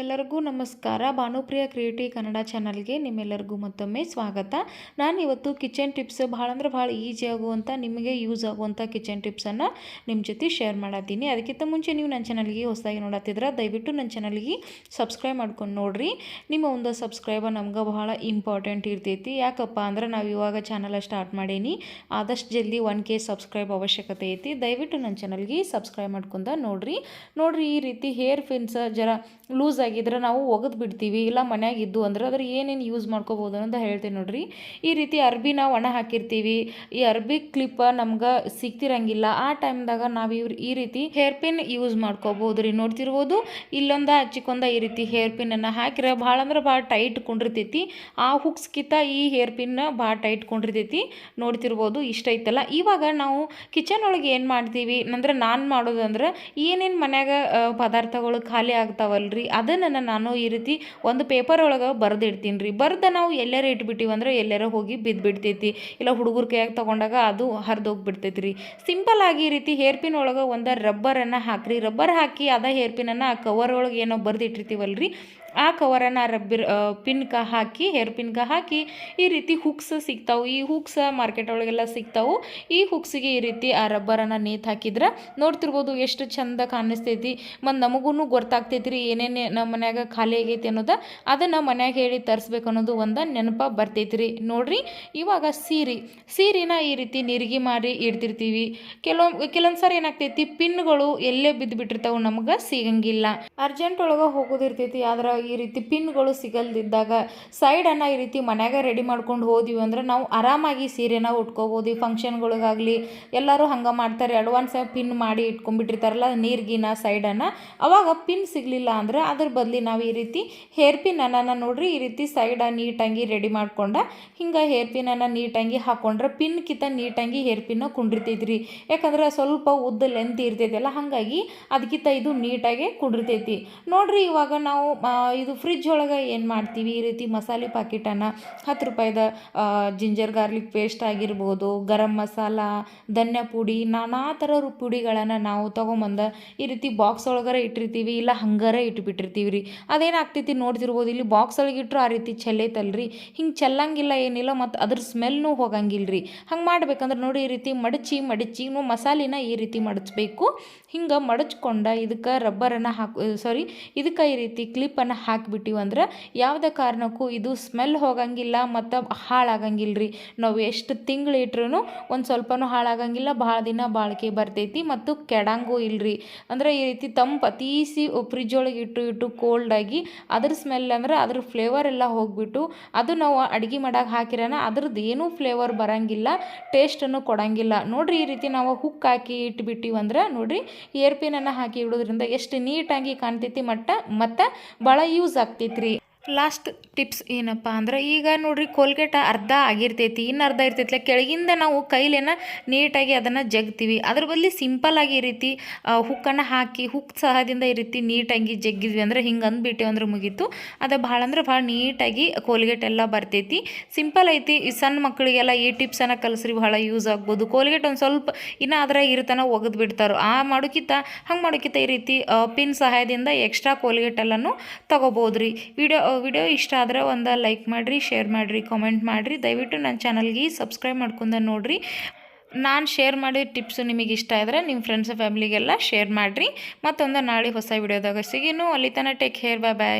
ಎಲ್ಲರಿಗೂ ನಮಸ್ಕಾರ. ಭಾನುಪ್ರಿಯ ಕ್ರಿಯೇಟಿವ್ ಕನ್ನಡ ಚಾನಲ್ಗೆ ನಿಮ್ಮೆಲ್ಲರಿಗೂ ಮತ್ತೊಮ್ಮೆ ಸ್ವಾಗತ. ನಾನು ಇವತ್ತು ಕಿಚನ್ ಟಿಪ್ಸ್ ಭಾಳ ಅಂದ್ರೆ ಭಾಳ ಈಸಿ ಆಗುವಂಥ ನಿಮಗೆ ಯೂಸ್ ಆಗುವಂಥ ಕಿಚನ್ ಟಿಪ್ಸನ್ನು ನಿಮ್ಮ ಜೊತೆ ಶೇರ್ ಮಾಡತ್ತೀನಿ. ಅದಕ್ಕಿಂತ ಮುಂಚೆ ನೀವು ನನ್ನ ಚಾನಲ್ಗೆ ಹೊಸದಾಗಿ ನೋಡತ್ತಿದ್ರೆ, ದಯವಿಟ್ಟು ನನ್ನ ಚಾನಲ್ಗೆ ಸಬ್ಸ್ಕ್ರೈಬ್ ಮಾಡ್ಕೊಂಡು ನೋಡ್ರಿ. ನಿಮ್ಮ ಒಂದು ಸಬ್ಸ್ಕ್ರೈಬರ್ ನಮ್ಗೆ ಬಹಳ ಇಂಪಾರ್ಟೆಂಟ್ ಇರ್ತೈತಿ. ಯಾಕಪ್ಪ ಅಂದ್ರೆ ನಾವು ಇವಾಗ ಚಾನಲ್ ಸ್ಟಾರ್ಟ್ ಮಾಡೀನಿ. ಆದಷ್ಟು ಜಲ್ದಿ ಒನ್ ಕೆ ಸಬ್ಸ್ಕ್ರೈಬ್ ಅವಶ್ಯಕತೆ ಐತಿ. ದಯವಿಟ್ಟು ನನ್ನ ಚಾನಲ್ಗೆ ಸಬ್ಸ್ಕ್ರೈಬ್ ಮಾಡ್ಕೊಂಡ ನೋಡ್ರಿ. ನೋಡ್ರಿ ಈ ರೀತಿ ಹೇರ್ ಫಿನ್ಸ್ ಜರ ಲೂಸ್ ಆಗಿದ್ರೆ ನಾವು ಒಗೆದು ಬಿಡ್ತೀವಿ, ಇಲ್ಲ ಮನ್ಯಾಗ ಇದ್ದು ಅಂದ್ರೆ ಅದ್ರ ಏನೇನು ಯೂಸ್ ಮಾಡ್ಕೋಬೋದು ಅಂತ ಹೇಳ್ತೀನಿ ನೋಡ್ರಿ. ಈ ರೀತಿ ಅರ್ಬಿ ನಾವು ಒಣ ಹಾಕಿರ್ತೀವಿ. ಈ ಅರ್ಬಿ ಕ್ಲಿಪ್ ನಮ್ಗೆ ಸಿಗ್ತಿರಂಗಿಲ್ಲ. ಆ ಟೈಮ್ದಾಗ ನಾವು ಇವ್ರು ಈ ರೀತಿ ಹೇರ್ ಪಿನ್ ಯೂಸ್ ಮಾಡ್ಕೋಬೋದು ರೀ ನೋಡ್ತಿರ್ಬೋದು, ಇಲ್ಲೊಂದ ಹಚ್ಚಿಕೊಂದ ಈ ರೀತಿ ಹೇರ್ ಪಿನ್ನನ್ನು ಹಾಕಿರ ಭಾಳ ಅಂದ್ರೆ ಭಾಳ ಟೈಟ್ ಕೊಂಡಿರ್ತೈತಿ. ಆ ಹುಕ್ಸ್ಕಿಂತ ಈ ಹೇರ್ ಪಿನ್ ಭಾಳ ಟೈಟ್ ಕೊಂಡಿರ್ತೈತಿ. ನೋಡ್ತಿರ್ಬೋದು, ಇಷ್ಟ ಐತಲ್ಲ. ಇವಾಗ ನಾವು ಕಿಚನ್ ಒಳಗೆ ಏನು ಮಾಡ್ತೀವಿ? ಅಂದ್ರೆ ನಾನು ಮಾಡೋದಂದ್ರೆ ಏನೇನು ಮನ್ಯಾಗ ಪದಾರ್ಥಗಳು ಖಾಲಿ ಆಗ್ತಾವಲ್ರಿ? ಅದನ್ನು ನಾನು ಈ ರೀತಿ ಒಂದು ಪೇಪರ್ ಒಳಗೆ ಬರೆದಿಡ್ತೀನಿ ರೀ ಬರ್ದು ನಾವು ಎಲ್ಲರ ಇಟ್ಬಿಟ್ಟಿವಿ ಅಂದ್ರೆ ಎಲ್ಲರ ಹೋಗಿ ಬಿದ್ದುಬಿಡ್ತೈತಿ ಇಲ್ಲ ಹುಡುಗರ ಕೈಯಾಗ ತೊಗೊಂಡಾಗ ಅದು ಹರಿದೋಗ್ಬಿಡ್ತೈತಿ ರೀ ಸಿಂಪಲ್ ಆಗಿ ಈ ರೀತಿ ಹೇರ್ ಪಿನ್ ಒಳಗೆ ಒಂದು ರಬ್ಬರನ್ನು ಹಾಕ್ರಿ. ರಬ್ಬರ್ ಹಾಕಿ ಅದ ಹೇರ್ ಪಿನ್ನನ್ನು ಆ ಕವರ್ ಒಳಗೆ ಏನೋ ಬರೆದಿಟ್ಟಿರ್ತೀವಲ್ರಿ. ಆ ಕವರನ್ನು ರಬ್ಬಿರ್ ಪಿನ್ಕ ಹಾಕಿ ಹೇರ್ ಪಿನ್ಕ ಹಾಕಿ ಈ ರೀತಿ ಹುಕ್ಸ್ ಸಿಗ್ತಾವೆ. ಈ ಹುಕ್ಸ್ ಮಾರ್ಕೆಟ್ ಒಳಗೆಲ್ಲ ಸಿಗ್ತಾವೆ. ಈ ಹುಕ್ಸಿಗೆ ಈ ರೀತಿ ಆ ರಬ್ಬರನ್ನು ನೇತು ಹಾಕಿದ್ರೆ ನೋಡ್ತಿರ್ಬೋದು ಎಷ್ಟು ಚಂದ ಕಾಣಿಸ್ತೈತಿ. ಮತ್ತು ನಮಗೂ ಗೊತ್ತಾಗ್ತೈತಿ ರೀ ಏನೇನು ನಮ್ಮ ಮನ್ಯಾಗ ಖಾಲಿ ಆಗೈತಿ ಅನ್ನೋದು. ಅದನ್ನು ಮನ್ಯಾಗ ಹೇಳಿ ತರಿಸ್ಬೇಕು ಅನ್ನೋದು ಒಂದು ನೆನಪ ಬರ್ತೈತಿ ರೀ ನೋಡ್ರಿ, ಇವಾಗ ಸೀರೆ. ಸೀರೆನ ಈ ರೀತಿ ನಿರ್ಗಿ ಮಾಡಿ ಇಡ್ತಿರ್ತೀವಿ. ಕೆಲವೊಂದು ಕೆಲವೊಂದು ಸಾರಿ ಏನಾಗ್ತೈತಿ ಪಿನ್ಗಳು ಎಲ್ಲೇ ಬಿದ್ದು ಬಿಟ್ಟಿರ್ತಾವೆ ನಮ್ಗೆ ಸಿಗಂಗಿಲ್ಲ. ಅರ್ಜೆಂಟ್ ಒಳಗೆ ಹೋಗೋದಿರ್ತೈತಿ. ಆದ್ರೆ ಈ ರೀತಿ ಪಿನ್ಗಳು ಸಿಗಲ್ದಿದ್ದಾಗ ಸೈಡನ್ನು ಈ ರೀತಿ ಮನ್ಯಾಗ ರೆಡಿ ಮಾಡ್ಕೊಂಡು ಹೋದ್ವಿ ಅಂದ್ರೆ ನಾವು ಆರಾಮಾಗಿ ಸೀರೆನ ಉಟ್ಕೋಬೋದು. ಈ ಫಂಕ್ಷನ್ಗಳಿಗಾಗಲಿ ಎಲ್ಲರೂ ಹಂಗೆ ಮಾಡ್ತಾರೆ. ಅಡ್ವಾನ್ಸ್ ಪಿನ್ ಮಾಡಿ ಇಟ್ಕೊಂಡ್ಬಿಟ್ಟಿರ್ತಾರಲ್ಲ ನೀರ್ಗಿನ ಸೈಡನ್ನು ಅವಾಗ ಪಿನ್ ಸಿಗಲಿಲ್ಲ ಅಂದ್ರೆ ಅದ್ರ ಬದಲಿ ನಾವು ಈ ರೀತಿ ಹೇರ್ ಪಿನ್ನನ್ನು ನೋಡ್ರಿ, ಈ ರೀತಿ ಸೈಡ ನೀಟಾಗಿ ರೆಡಿ ಮಾಡ್ಕೊಂಡ ಹಿಂಗೆ ಹೇರ್ ಪಿನ್ನನ್ನು ನೀಟಾಗಿ ಹಾಕೊಂಡ್ರೆ ಪಿನ್ಕಿಂತ ನೀಟಾಗಿ ಹೇರ್ ಪಿನ್ನ ಕುಂಡಿರ್ತೈತ್ರಿ. ಯಾಕಂದ್ರೆ ಸ್ವಲ್ಪ ಉದ್ದ ಲೆಂತ್ ಇರ್ತೈತಲ್ಲ ಹಾಗಾಗಿ ಅದಕ್ಕಿಂತ ಇದು ನೀಟಾಗಿ ಕುಂಡಿರ್ತೈತಿ. ನೋಡ್ರಿ ಇವಾಗ ನಾವು ಇದು ಫ್ರಿಜ್ ಒಳಗೆ ಏನು ಮಾಡ್ತೀವಿ? ಈ ರೀತಿ ಮಸಾಲೆ ಪಾಕಿಟನ್ನು ಹತ್ತು ರೂಪಾಯಿದ ಜಿಂಜರ್ ಗಾರ್ಲಿಕ್ ಪೇಸ್ಟ್ ಆಗಿರ್ಬೋದು, ಗರಂ ಮಸಾಲ, ಧನ್ಯ ಪುಡಿ, ನಾನಾ ಥರ ಪುಡಿಗಳನ್ನು ನಾವು ತೊಗೊಂಬಂದು ಈ ರೀತಿ ಬಾಕ್ಸ್ ಒಳಗರೆ ಇಟ್ಟಿರ್ತೀವಿ, ಇಲ್ಲ ಹಂಗಾರೆ ಇಟ್ಬಿಟ್ಟಿರ್ತೀವಿ ರೀ. ಅದೇನಾಗ್ತೈತಿ ನೋಡ್ತಿರ್ಬೋದು, ಇಲ್ಲಿ ಬಾಕ್ಸ್ ಒಳಗೆ ಇಟ್ಟರು ಆ ರೀತಿ ಚೆಲ್ಲೈತಲ್ರಿ ಹಿಂಗೆ ಚೆಲ್ಲಂಗಿಲ್ಲ ಏನಿಲ್ಲ, ಮತ್ತು ಅದ್ರ ಸ್ಮೆಲ್ನೂ ಹೋಗಂಗಿಲ್ಲ ರೀ. ಹಂಗೆ ಮಾಡ್ಬೇಕಂದ್ರೆ ನೋಡಿ ಈ ರೀತಿ ಮಡಚಿ ಮಡಚಿ ನೀವು ಮಸಾಲಿನ ಈ ರೀತಿ ಮಡಚಬೇಕು. ಹಿಂಗೆ ಮಡಚ್ಕೊಂಡ ಇದಕ್ಕೆ ರಬ್ಬರನ್ನು ಹಾಕು ಸಾರಿ ಇದಕ್ಕೆ ಈ ರೀತಿ ಕ್ಲಿಪ್ಪನ್ನು ಹಾಕಿಬಿಟ್ಟಿವಿ ಅಂದ್ರೆ ಯಾವುದೇ ಕಾರಣಕ್ಕೂ ಇದು ಸ್ಮೆಲ್ ಹೋಗಂಗಿಲ್ಲ ಮತ್ತು ಹಾಳಾಗಂಗಿಲ್ಲ ರೀ ನಾವು ಎಷ್ಟು ತಿಂಗಳು ಇಟ್ರೂ ಒಂದು ಸ್ವಲ್ಪನೂ ಹಾಳಾಗಂಗಿಲ್ಲ, ಭಾಳ ದಿನ ಬಾಳಿಕೆ ಬರ್ತೈತಿ ಮತ್ತು ಕೆಡಂಗೂ ಇಲ್ರಿ. ಅಂದ್ರೆ ಈ ರೀತಿ ತಂಪು ಅತೀಸಿ ಫ್ರಿಜ್ ಒಳಗೆ ಇಟ್ಟು ಇಟ್ಟು ಕೋಲ್ಡಾಗಿ ಅದ್ರ ಸ್ಮೆಲ್ ಅಂದ್ರೆ ಅದ್ರ ಫ್ಲೇವರ್ ಎಲ್ಲ ಹೋಗ್ಬಿಟ್ಟು ಅದು ನಾವು ಅಡುಗೆ ಮಾಡಕ್ಕೆ ಹಾಕಿರೋಣ ಅದ್ರದ್ದು ಏನೂ ಫ್ಲೇವರ್ ಬರಂಗಿಲ್ಲ ಟೇಸ್ಟನ್ನು ಕೊಡಂಗಿಲ್ಲ. ನೋಡ್ರಿ ಈ ರೀತಿ ನಾವು ಹುಕ್ ಹಾಕಿ ಇಟ್ಬಿಟ್ಟಿವಂದ್ರೆ ನೋಡ್ರಿ ಏರ್ ಪಿನನ್ನು ಹಾಕಿ ಇಡೋದ್ರಿಂದ ಎಷ್ಟು ನೀಟಾಗಿ ಕಾಣ್ತೈತಿ ಮಟ್ಟ, ಮತ್ತು ಭಾಳ ಯೂಸ್ ಆಗ್ತೈತ್ರಿ. ಲಾಸ್ಟ್ ಟಿಪ್ಸ್ ಏನಪ್ಪ ಅಂದ್ರೆ, ಈಗ ನೋಡ್ರಿ ಕೋಲ್ಗೇಟ ಅರ್ಧ ಆಗಿರ್ತೈತಿ, ಇನ್ನು ಅರ್ಧ ಇರ್ತೈತಿಲ್ಲ ಕೆಳಗಿಂದ ನಾವು ಕೈಲೇನ ನೀಟಾಗಿ ಅದನ್ನು ಜಗ್ತೀವಿ. ಅದ್ರ ಬದಲಿ ಸಿಂಪಲ್ಲಾಗಿ ಈ ರೀತಿ ಹುಕ್ಕನ್ನು ಹಾಕಿ, ಹುಕ್ ಸಹಾಯದಿಂದ ಈ ರೀತಿ ನೀಟಾಗಿ ಜಗ್ಗಿದ್ವಿ ಅಂದ್ರೆ ಹಿಂಗೆ ಅಂದ್ಬಿಟ್ಟೇವು ಅಂದ್ರೆ ಮುಗೀತು. ಅದು ಭಾಳ ಅಂದ್ರೆ ಭಾಳ ನೀಟಾಗಿ ಕೋಲ್ಗೇಟ್ ಎಲ್ಲ ಬರ್ತೈತಿ. ಸಿಂಪಲ್ ಐತಿ. ಈ ಸಣ್ಣ ಮಕ್ಕಳಿಗೆಲ್ಲ ಈ ಟಿಪ್ಸನ್ನು ಕಲಿಸ್ರಿ, ಭಾಳ ಯೂಸ್ ಆಗ್ಬೋದು. ಕೋಲ್ಗೇಟ್ ಒಂದು ಸ್ವಲ್ಪ ಇನ್ನು ಅದ್ರಾಗ ಇರ್ತಾನ ಒಗೆದು ಬಿಡ್ತಾರೆ. ಆ ಮಾಡೋಕ್ಕಿಂತ ಹಂಗೆ ಮಾಡೋಕ್ಕಿಂತ ಈ ರೀತಿ ಪಿನ್ ಸಹಾಯದಿಂದ ಎಕ್ಸ್ಟ್ರಾ ಕೋಲ್ಗೇಟ್ ಎಲ್ಲನೂ ತಗೋಬೋದು ರೀ ವಿಡಿಯೋ ವಿಡಿಯೋ ಇಷ್ಟ ಆದರೆ ಒಂದು ಲೈಕ್ ಮಾಡಿರಿ, ಶೇರ್ ಮಾಡಿರಿ ಕಾಮೆಂಟ್ ಮಾಡಿರಿ. ದಯವಿಟ್ಟು ನನ್ನ ಚಾನಲ್ಗೆ ಸಬ್ಸ್ಕ್ರೈಬ್ ಮಾಡ್ಕೊಂಡ ನೋಡಿರಿ. ನಾನು ಶೇರ್ ಮಾಡಿದ ಟಿಪ್ಸು ನಿಮಗೆ ಇಷ್ಟ ಆದರೆ ನಿಮ್ಮ ಫ್ರೆಂಡ್ಸ್ ಫ್ಯಾಮ್ಲಿಗೆಲ್ಲ ಶೇರ್ ಮಾಡಿರಿ. ಮತ್ತೊಂದು ನಾಳೆ ಹೊಸ ವಿಡಿಯೋದಾಗ ಸಿಗಿನು. ಅಲ್ಲಿ ತನಕ ಟೇಕ್ ಕೇರ್ ಬಾಯ್ ಬಾಯ್